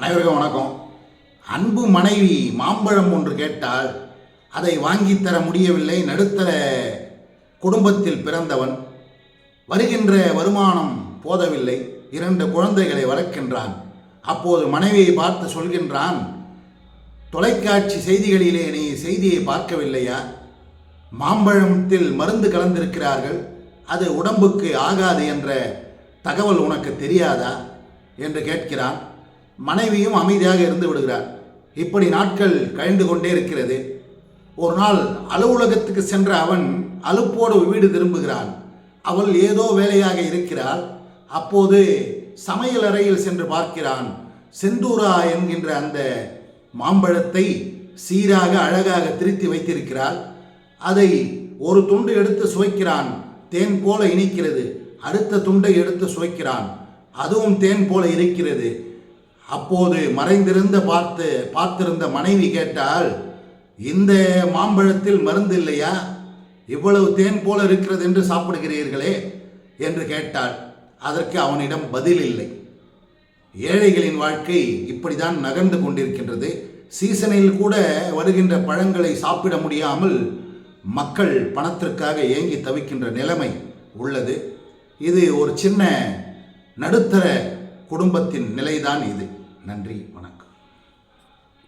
அனைவருக்கும் வணக்கம். அன்பு மனைவி மாம்பழம் ஒன்று கேட்டால் அதை வாங்கித் தர முடியவில்லை நடுத்தர குடும்பத்தில் பிறந்தவன். வருகின்ற வருமானம் போதவில்லை இரண்டு குழந்தைகளை வளர்க்கின்றான். அப்போது மனைவியை பார்த்து சொல்கின்றான் தொலைக்காட்சி செய்திகளிலே நீ செய்தியை பார்க்கவில்லையா? மாம்பழத்தில் மருந்து கலந்திருக்கிறார்கள் அது உடம்புக்கு ஆகாது என்ற தகவல் உனக்கு தெரியாதா? என்று கேட்கிறான். மனைவியும் அமைதியாக இருந்து விடுகிறார். இப்படி நாட்கள் கழிந்து கொண்டே இருக்கிறது. ஒரு நாள் அலுவலகத்துக்கு சென்ற அவன் அலுப்போடு வீடு திரும்புகிறான். அவள் ஏதோ வேலையாக இருக்கிறாள். அப்போது சமையல் அறையில் சென்று பார்க்கிறான். செந்தூரா என்கின்ற அந்த மாம்பழத்தை சீராக அழகாக திருத்தி வைத்திருக்கிறாள். அதை ஒரு துண்டு எடுத்து சுவைக்கிறான். தேன் போல இனிக்கிறது. அடுத்த துண்டை எடுத்து சுவைக்கிறான். அதுவும் தேன் போல இருக்கிறது. அப்போது மறைந்திருந்த பார்த்து பார்த்திருந்த மனைவி கேட்டால் இந்த மாம்பழத்தில் மருந்து இல்லையா? இவ்வளவு தேன் போல இருக்கிறது என்று சாப்பிடுகிறீர்களே? என்று கேட்டாள். அதற்கு அவனிடம் பதில் இல்லை. ஏழைகளின் வாழ்க்கை இப்படிதான் நகர்ந்து கொண்டிருக்கின்றது. சீசனில் கூட வருகின்ற பழங்களை சாப்பிட முடியாமல் மக்கள் பணத்திற்காக ஏங்கி தவிக்கின்ற நிலைமை உள்ளது. இது ஒரு சின்ன நடுத்தர குடும்பத்தின் நிலைதான் இது. நன்றி வணக்கம்.